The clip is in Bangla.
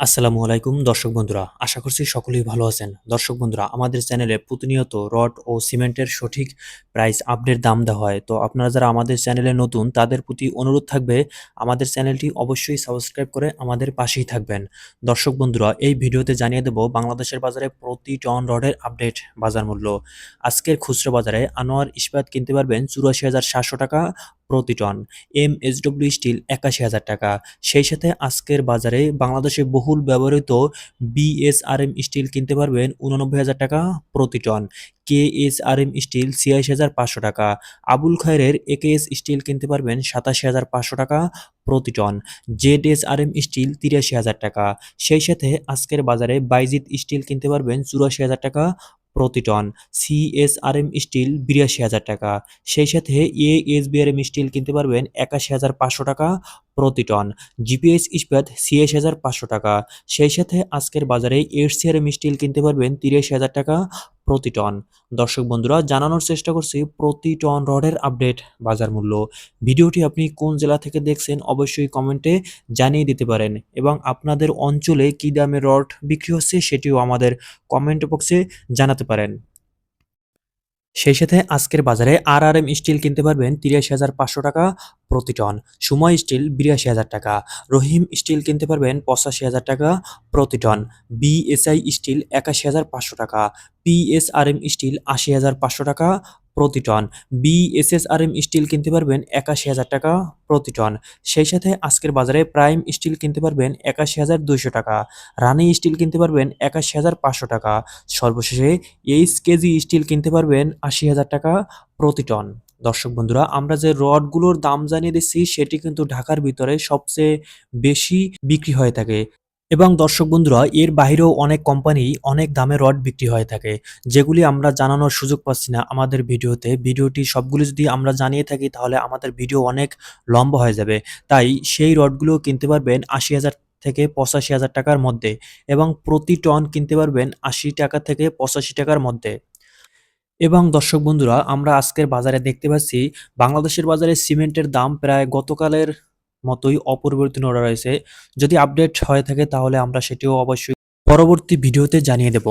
আসসালামু আলাইকুম, দর্শক বন্ধুরা। আশা করছি সকলেই ভালো আছেন। দর্শক বন্ধুরা, আমাদের চ্যানেলে প্রতিনিয়ত রড ও সিমেন্টের সঠিক প্রাইস আপডেট দাম দেওয়া হয়। তো আপনারা যারা আমাদের চ্যানেলে নতুন, তাদের প্রতি অনুরোধ থাকবে, আমাদের চ্যানেলটি অবশ্যই সাবস্ক্রাইব করে আমাদের পাশেই থাকবেন। দর্শক বন্ধুরা, এই ভিডিওতে জানিয়ে দেব বাংলাদেশের বাজারে প্রতি টন রডের আপডেট বাজার মূল্য। আজকের খুচরো বাজারে আনোয়ার ইস্পাত কিনতে পারবেন চুরাশি হাজার সাতশো টাকা প্রতি টন এম এসডব্লিউ স্টিল একাশি হাজার টাকা। সেই সাথে আজকের বাজারে বাংলাদেশে বহুল ব্যবহৃত বিএসআরএম স্টিল কিনতে পারবেন উননব্বই হাজার টাকা প্রতি টন কেএসআরএম স্টিল ছিয়াশি হাজার পাঁচশো টাকা। আবুল খায়ের একেএস স্টিল কিনতে পারবেন সাতাশি হাজার পাঁচশো টাকা প্রতি ton Z S R M steel তিরাশি হাজার টাকা। সেই সাথে আজকের বাজারে বাইজিত স্টিল কিনতে পারবেন চুরাশি হাজার টাকা প্রতি টন। সিএসআরএম স্টিল বিরাশি হাজার টাকা। সেই সাথে এ এস বিআরএম স্টিল কিনতে পারবেন একাশি হাজার পাঁচশো টাকা প্রতি টন। জিপিএস ইস্পাত ছিয়াশি হাজার পাঁচশো টাকা। সেই সাথে আজকের বাজারে এরসিআরএম স্টিল কিনতে পারবেন তিরিশ হাজার টাকা প্রতি টন। দর্শক বন্ধুরা, জানানোর চেষ্টা করছি প্রতি টন রডের আপডেট বাজার মূল্য। ভিডিওটি আপনি কোন জেলা থেকে দেখছেন অবশ্যই কমেন্টে জানিয়ে দিতে পারেন এবং আপনাদের অঞ্চলে কী দামে রড বিক্রি হচ্ছে সেটিও আমাদের কমেন্ট বক্সে জানাতে পারেন। সেই সাথে আজকের বাজারে আর আর এম স্টিল কিনতে পারবেন তিরাশি হাজার পাঁচশো টাকা প্রতি টন সুময় স্টিল বিরাশি হাজার টাকা, রহিম স্টিল কিনতে পারবেন পঁচাশি হাজার টাকা প্রতি টন, বিএসআই স্টিল একাশি হাজার পাঁচশো টাকা, পিএসআরএম স্টিল আশি হাজার পাঁচশো টাকা প্রতি টন। বিএসএসআরএম স্টিল কিনতে পারবেন একাশি হাজার টাকা প্রতি টন। সেই সাথে আজকের বাজারে প্রাইম স্টিল কিনতে পারবেন একাশি হাজার দুইশো টাকা। রানি স্টিল কিনতে পারবেন একাশি হাজার পাঁচশো টাকা। সর্বশেষে এইচ কেজি স্টিল কিনতে পারবেন আশি হাজার টাকা প্রতি টন। দর্শক বন্ধুরা, আমরা যে রডগুলোর দাম জানিয়ে দিচ্ছি, সেটি কিন্তু ঢাকার ভিতরে সবচেয়ে বেশি বিক্রি হয়ে থাকে। এবং দর্শক বন্ধুরা, এর বাইরেও অনেক কোম্পানি অনেক দামে রড বিক্রি হয়ে থাকে, যেগুলি আমরা জানানোর সুযোগ পাচ্ছি না আমাদের ভিডিওতে। ভিডিওটি সবগুলি যদি আমরা জানিয়ে থাকি, তাহলে আমাদের ভিডিও অনেক লম্বা হয়ে যাবে। তাই সেই রডগুলো কিনতে পারবেন আশি হাজার থেকে পঁচাশি হাজার টাকার মধ্যে এবং প্রতি টন কিনতে পারবেন আশি টাকা থেকে পঁচাশি টাকার মধ্যে। এবং দর্শক বন্ধুরা, আমরা আজকের বাজারে দেখতে পাচ্ছি, বাংলাদেশের বাজারে সিমেন্টের দাম প্রায় গতকালের মতোই অপরিবর্তিত রয়েছে। যদি আপডেট হয়ে থাকে তাহলে আমরা সেটিও অবশ্যই পরবর্তী ভিডিওতে জানিয়ে দেব।